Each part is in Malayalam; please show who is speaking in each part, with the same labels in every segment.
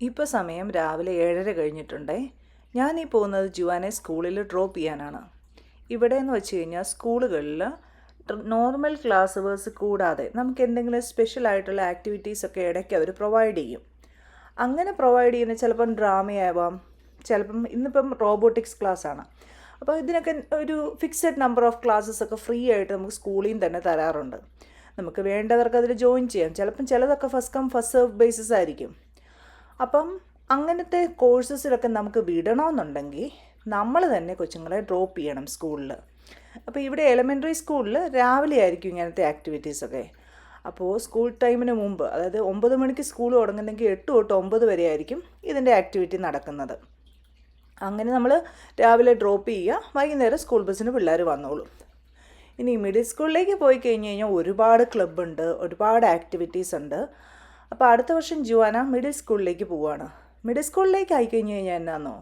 Speaker 1: ഇപ്പോൾ സമയം രാവിലെ ഏഴര കഴിഞ്ഞിട്ടുണ്ടേ. ഞാൻ ഈ പോകുന്നത് ജുവാനെ സ്കൂളിൽ ഡ്രോപ്പ് ചെയ്യാനാണ്. ഇവിടെ എന്ന് വെച്ച് കഴിഞ്ഞാൽ സ്കൂളുകളിൽ നോർമൽ ക്ലാസ് വേഴ്സ് കൂടാതെ നമുക്ക് എന്തെങ്കിലും സ്പെഷ്യൽ ആയിട്ടുള്ള ആക്ടിവിറ്റീസ് ഒക്കെ ഇടയ്ക്ക് അവർ പ്രൊവൈഡ് ചെയ്യും. അങ്ങനെ പ്രൊവൈഡ് ചെയ്യുന്ന ചിലപ്പം ഡ്രാമയാവാം ചിലപ്പം ഇന്നിപ്പം റോബോട്ടിക്സ് ക്ലാസ് ആണ് അപ്പോൾ ഇതിനൊക്കെ ഒരു ഫിക്സഡ് നമ്പർ ഓഫ് ക്ലാസ്സസ് ഒക്കെ ഫ്രീ ആയിട്ട് നമുക്ക് സ്കൂളിൽ നിന്ന് തന്നെ തരാറുണ്ട്. നമുക്ക് വേണ്ടവർക്ക് അതിൽ ജോയിൻ ചെയ്യാം. ചിലപ്പം ചിലതൊക്കെ first come first serve basis ആയിരിക്കും അപ്പം അങ്ങനത്തെ കോഴ്സസിലൊക്കെ നമുക്ക് വിടണമെന്നുണ്ടെങ്കിൽ നമ്മൾ തന്നെ കൊച്ചുങ്ങളെ ഡ്രോപ്പ് ചെയ്യണം സ്കൂളിൽ. അപ്പോൾ ഇവിടെ എലമെന്ററി സ്കൂളിൽ രാവിലെ ആയിരിക്കും ഇങ്ങനത്തെ ആക്ടിവിറ്റീസൊക്കെ അപ്പോൾ സ്കൂൾ ടൈമിന് മുമ്പ് അതായത് ഒമ്പത് മണിക്ക് സ്കൂൾ തുടങ്ങുന്നെങ്കിൽ എട്ട് തൊട്ട് ഒമ്പത് വരെ ആയിരിക്കും ഇതിന്റെ ആക്ടിവിറ്റി നടക്കുന്നത്. അങ്ങനെ നമ്മൾ രാവിലെ ഡ്രോപ്പ് ചെയ്യുക വൈകുന്നേരം സ്കൂൾ ബസ്സിന് പിള്ളേർ വന്നോളും. ഇനി മിഡിൽ സ്കൂളിലേക്ക് പോയി കഴിഞ്ഞ് കഴിഞ്ഞാൽ ഒരുപാട് ക്ലബ്ബുണ്ട് ഒരുപാട് ആക്ടിവിറ്റീസ് ഉണ്ട്. അപ്പോൾ അടുത്ത വർഷം ജുവാന മിഡിൽ സ്കൂളിലേക്ക് പോവുകയാണ് മിഡിൽ സ്കൂളിലേക്ക് ആയിക്കഴിഞ്ഞ് കഴിഞ്ഞാൽ എന്നാന്നോ?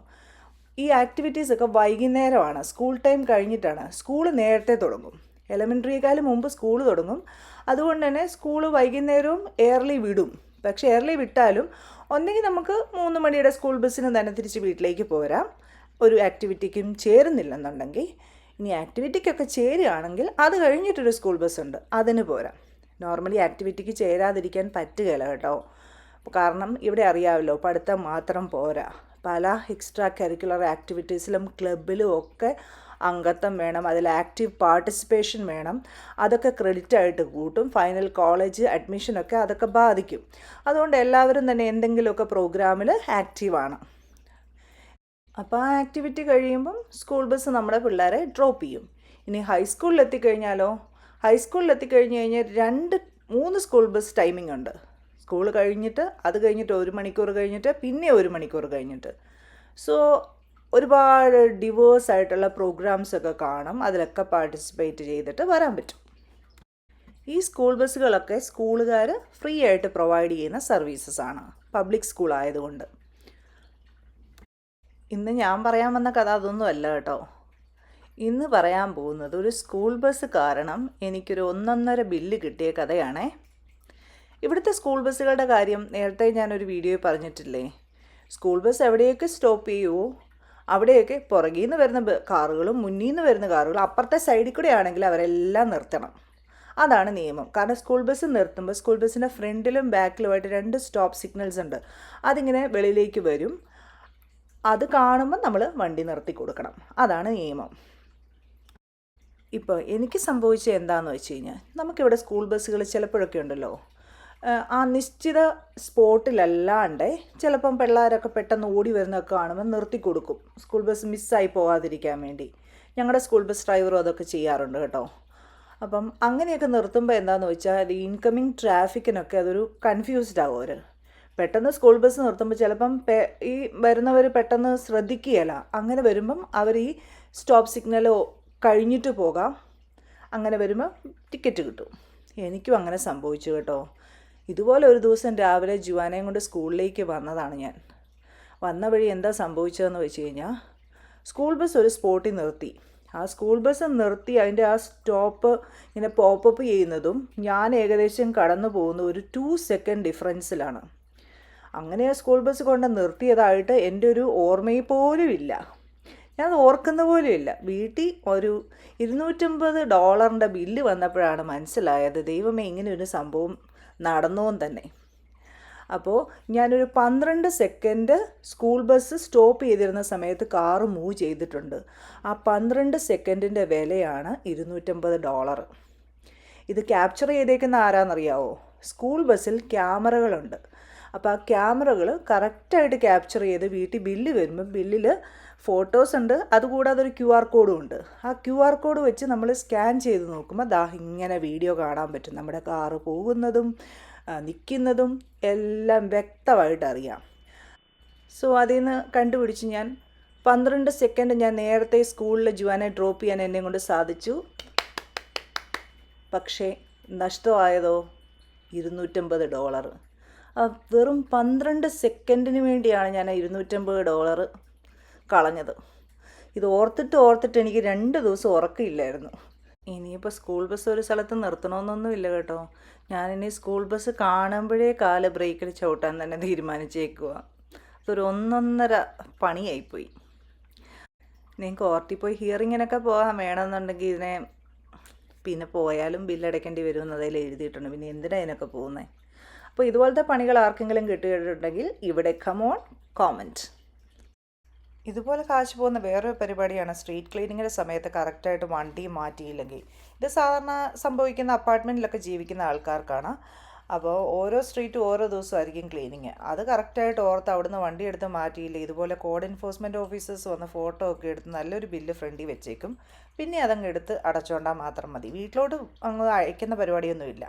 Speaker 1: ഈ ആക്ടിവിറ്റീസ് ഒക്കെ വൈകുന്നേരമാണ്. സ്കൂൾ ടൈം കഴിഞ്ഞിട്ടാണ്. സ്കൂൾ നേരത്തെ തുടങ്ങും. എലമെന്ററിയേക്കാളും മുമ്പ് സ്കൂൾ തുടങ്ങും. അതുകൊണ്ട് തന്നെ സ്കൂൾ വൈകുന്നേരവും എയർലി വിടും. പക്ഷേ എയർലി വിട്ടാലും ഒന്നെങ്കിൽ നമുക്ക് മൂന്ന് മണിയുടെ സ്കൂൾ ബസ്സിന് തന്നെ തിരിച്ച് വീട്ടിലേക്ക് പോരാം. ഒരു ആക്ടിവിറ്റിക്കും ചേരുന്നില്ലെന്നുണ്ടെങ്കിൽ. ഇനി ആക്ടിവിറ്റിക്കൊക്കെ ചേരുകയാണെങ്കിൽ അത് കഴിഞ്ഞിട്ടൊരു സ്കൂൾ ബസ്സുണ്ട് അതിന് പോരാം. നോർമലി ആക്ടിവിറ്റിക്ക് ചേരാതിരിക്കാൻ പറ്റുകയില്ല കേട്ടോ. കാരണം ഇവിടെ അറിയാമല്ലോ പഠിത്തം മാത്രം പോരാ. പല എക്സ്ട്രാ കരിക്കുലർ ആക്ടിവിറ്റീസിലും ക്ലബിലും ഒക്കെ അംഗത്വം വേണം അതിൽ ആക്റ്റീവ് പാർട്ടിസിപ്പേഷൻ വേണം. അതൊക്കെ ക്രെഡിറ്റ് ആയിട്ട് കൂട്ടും. ഫൈനൽ കോളേജ് അഡ്മിഷനൊക്കെ അതൊക്കെ ബാധിക്കും. അതുകൊണ്ട് എല്ലാവരും തന്നെ എന്തെങ്കിലുമൊക്കെ പ്രോഗ്രാമിൽ ആക്റ്റീവാണ് അപ്പോൾ ആ ആക്ടിവിറ്റി കഴിയുമ്പം സ്കൂൾ ബസ് നമ്മുടെ പിള്ളേരെ ഡ്രോപ്പ് ചെയ്യും. ഇനി ഹൈസ്കൂളിൽ എത്തിക്കഴിഞ്ഞാലോ? ഹൈസ്കൂളിൽ എത്തിക്കഴിഞ്ഞ് കഴിഞ്ഞാൽ രണ്ട് മൂന്ന് സ്കൂൾ ബസ് ടൈമിംഗ് ഉണ്ട്. സ്കൂൾ കഴിഞ്ഞിട്ട് അത് കഴിഞ്ഞിട്ട് ഒരു മണിക്കൂർ കഴിഞ്ഞിട്ട് പിന്നെ ഒരു മണിക്കൂർ കഴിഞ്ഞിട്ട്. സോ ഒരുപാട് ഡിവേഴ്സ് ആയിട്ടുള്ള പ്രോഗ്രാംസ് ഒക്കെ കാണും. അതിലൊക്കെ പാർട്ടിസിപ്പേറ്റ് ചെയ്തിട്ട് വരാൻ പറ്റും. ഈ സ്കൂൾ ബസ്സുകളൊക്കെ സ്കൂളുകാർ ഫ്രീ ആയിട്ട് പ്രൊവൈഡ് ചെയ്യുന്ന സർവീസസ് ആണ്. പബ്ലിക് സ്കൂൾ ആയതുകൊണ്ട്. ഇന്ന് ഞാൻ പറയാൻ വന്ന കഥ അതൊന്നും അല്ല കേട്ടോ. ഇന്ന് പറയാൻ പോകുന്നത് ഒരു സ്കൂൾ ബസ് കാരണം എനിക്കൊരു ഒന്നൊന്നര ബില്ല് കിട്ടിയ കഥയാണേ. ഇവിടുത്തെ സ്കൂൾ ബസ്സുകളുടെ കാര്യം നേരത്തെ ഞാനൊരു വീഡിയോ പറഞ്ഞിട്ടില്ലേ? സ്കൂൾ ബസ് എവിടെയൊക്കെ സ്റ്റോപ്പ് ചെയ്യുമോ അവിടെയൊക്കെ പുറകിൽ നിന്ന് വരുന്ന കാറുകളും മുന്നിൽ നിന്ന് വരുന്ന കാറുകളും അപ്പുറത്തെ സൈഡിൽ കൂടെ ആണെങ്കിൽ അവരെല്ലാം നിർത്തണം. അതാണ് നിയമം. കാരണം സ്കൂൾ ബസ് നിർത്തുമ്പോൾ സ്കൂൾ ബസ്സിന്റെ ഫ്രണ്ടിലും ബാക്കിലുമായിട്ട് രണ്ട് സ്റ്റോപ്പ് സിഗ്നൽസ് ഉണ്ട്. അതിങ്ങനെ വെളിയിലേക്ക് വരും. അത് കാണുമ്പോൾ നമ്മൾ വണ്ടി നിർത്തി കൊടുക്കണം. അതാണ് നിയമം. ഇപ്പോൾ എനിക്ക് സംഭവിച്ചത് എന്താണെന്ന് വെച്ച് കഴിഞ്ഞാൽ നമുക്കിവിടെ സ്കൂൾ ബസ്സുകൾ ചിലപ്പോഴൊക്കെ ഉണ്ടല്ലോ. ആ നിശ്ചിത സ്പോട്ടിലല്ലാണ്ട് ചിലപ്പം പിള്ളേരൊക്കെ പെട്ടെന്ന് ഓടി വരുന്നതൊക്കെ കാണുമ്പോൾ നിർത്തി കൊടുക്കും. സ്കൂൾ ബസ് മിസ്സായി പോകാതിരിക്കാൻ വേണ്ടി. ഞങ്ങളുടെ സ്കൂൾ ബസ് ഡ്രൈവറും അതൊക്കെ ചെയ്യാറുണ്ട് കേട്ടോ. അപ്പം അങ്ങനെയൊക്കെ നിർത്തുമ്പോൾ എന്താണെന്ന് വെച്ചാൽ ഈ ഇൻകമിങ് ട്രാഫിക്കിനൊക്കെ അതൊരു കൺഫ്യൂസ്ഡ് ആകും അവർ പെട്ടെന്ന് സ്കൂൾ ബസ് നിർത്തുമ്പോൾ ചിലപ്പം ഈ വരുന്നവർ പെട്ടെന്ന് ശ്രദ്ധിക്കുകയില്ല. അങ്ങനെ വരുമ്പം അവർ ഈ സ്റ്റോപ്പ് സിഗ്നൽ കഴിഞ്ഞിട്ട് പോകാം. അങ്ങനെ വരുമ്പോൾ ടിക്കറ്റ് കിട്ടും. എനിക്കും അങ്ങനെ സംഭവിച്ചു കേട്ടോ. ഇതുപോലെ ഒരു ദിവസം രാവിലെ ജുവാനയും കൊണ്ട് സ്കൂളിലേക്ക് വന്നതാണ് ഞാൻ. വന്ന വഴി എന്താ സംഭവിച്ചതെന്ന് വെച്ച് കഴിഞ്ഞാൽ സ്കൂൾ ബസ് ഒരു സ്പോട്ടിൽ നിർത്തി. ആ സ്കൂൾ ബസ് നിർത്തി അതിന്റെ ആ സ്റ്റോപ്പ് ഇങ്ങനെ പോപ്പപ്പ് ചെയ്യുന്നതും ഞാൻ ഏകദേശം കടന്നു പോകുന്ന ഒരു ടു സെക്കൻഡ് ഡിഫറൻസിലാണ് അങ്ങനെ ആ സ്കൂൾ ബസ് കൊണ്ട് നിർത്തിയതായിട്ട് എന്റെ ഒരു ഓർമ്മയിൽ പോലും ഇല്ല. ഞാൻ ഓർക്കുന്ന പോലും ഇല്ല. വീട്ടിൽ ഒരു ഇരുന്നൂറ്റമ്പത് ഡോളറിന്റെ ബില്ല് വന്നപ്പോഴാണ് മനസ്സിലായത് ദൈവമേ ഇങ്ങനെ ഒരു സംഭവം നടന്നോന്ന് തന്നെ. അപ്പോൾ ഞാനൊരു പന്ത്രണ്ട് സെക്കൻഡ് സ്കൂൾ ബസ് സ്റ്റോപ്പ് ചെയ്തിരുന്ന സമയത്ത് കാറ് മൂവ് ചെയ്തിട്ടുണ്ട്. ആ പന്ത്രണ്ട് സെക്കൻഡിന്റെ വിലയാണ് ഇരുന്നൂറ്റമ്പത് ഡോളർ. ഇത് ക്യാപ്ചർ ചെയ്തേക്കുന്ന ആരാന്നറിയാവോ? സ്കൂൾ ബസ്സിൽ ക്യാമറകളുണ്ട്. അപ്പോൾ ആ ക്യാമറകൾ കറക്റ്റായിട്ട് ക്യാപ്ചർ ചെയ്ത് വീട്ടിൽ ബില്ല് വരുമ്പം ബില്ലിൽ ഫോട്ടോസ് ഉണ്ട്. അതുകൂടാതെ ഒരു ക്യു ആർ കോഡും ഉണ്ട്. ആ ക്യു ആർ കോഡ് വെച്ച് നമ്മൾ സ്കാൻ ചെയ്ത് നോക്കുമ്പോൾ ദാ ഇങ്ങനെ വീഡിയോ കാണാൻ പറ്റും. നമ്മുടെ കാറ് പോകുന്നതും നിൽക്കുന്നതും എല്ലാം വ്യക്തമായിട്ട് അറിയാം. സോ അതിൽ നിന്ന് കണ്ടുപിടിച്ച് ഞാൻ പന്ത്രണ്ട് സെക്കൻഡ് ഞാൻ നേരത്തെ സ്കൂളിൽ ജുവാനെ ഡ്രോപ്പ് ചെയ്യാൻ എന്നെ കൊണ്ട് സാധിച്ചു. പക്ഷേ നഷ്ടമായതോ? ഇരുന്നൂറ്റമ്പത് ഡോളർ. വെറും പന്ത്രണ്ട് സെക്കൻഡിന് വേണ്ടിയാണ് ഞാൻ ഇരുന്നൂറ്റമ്പത് ഡോളർ കളഞ്ഞത്. ഇത് ഓർത്തിട്ട് ഓർത്തിട്ട് എനിക്ക് രണ്ട് ദിവസം ഉറക്കമില്ലായിരുന്നു. ഇനിയിപ്പോൾ സ്കൂൾ ബസ് ഒരു സ്ഥലത്ത് നിർത്തണമെന്നൊന്നുമില്ല കേട്ടോ. ഞാനിനി സ്കൂൾ ബസ് കാണുമ്പോഴേ കാൽ ബ്രേക്കിൽ ചവിട്ടാൻ തന്നെ തീരുമാനിച്ചേക്കുക അതൊരു ഒന്നൊന്നര പണിയായിപ്പോയി. നിങ്ങൾക്ക് ഓർത്തി പോയി ഹിയറിങ്ങിനൊക്കെ പോകാൻ വേണമെന്നുണ്ടെങ്കിൽ ഇതിനെ പിന്നെ പോയാലും ബില്ലടയ്ക്കേണ്ടി വരുമെന്ന് അതിൽ എഴുതിയിട്ടുണ്ട്. പിന്നെ എന്തിനാണ് ഇതിനൊക്കെ പോകുന്നത് അപ്പോൾ ഇതുപോലത്തെ പണികൾ ആർക്കെങ്കിലും കിട്ടിയിട്ടുണ്ടെങ്കിൽ ഇവിടെ കമോൺ കോമന്റ് ഇതുപോലെ കാശ് പോകുന്ന വേറൊരു പരിപാടിയാണ് സ്ട്രീറ്റ് ക്ലീനിങ്ങിന്റെ സമയത്ത് കറക്റ്റായിട്ട് വണ്ടി മാറ്റിയില്ലെങ്കിൽ. ഇത് സാധാരണ സംഭവിക്കുന്ന അപ്പാർട്ട്മെന്റിലൊക്കെ ജീവിക്കുന്ന ആൾക്കാർക്കാണ്. അപ്പോൾ ഓരോ സ്ട്രീറ്റും ഓരോ ദിവസമായിരിക്കും ക്ലീനിങ് അത് കറക്റ്റായിട്ട് ഓർത്ത് അവിടുന്ന് വണ്ടി എടുത്ത് മാറ്റിയില്ല ഇതുപോലെ കോഡ് എൻഫോഴ്സ്മെന്റ് ഓഫീസേഴ്സ് വന്ന് ഫോട്ടോ ഒക്കെ എടുത്ത് നല്ലൊരു ബില്ല് ഫ്രണ്ടിൽ വെച്ചേക്കും. പിന്നെ അതങ്ങ് എടുത്ത് അടച്ചുകൊണ്ടാൽ മാത്രം മതി. വീട്ടിലോട്ട് അങ്ങ് അയക്കുന്ന പരിപാടിയൊന്നുമില്ല.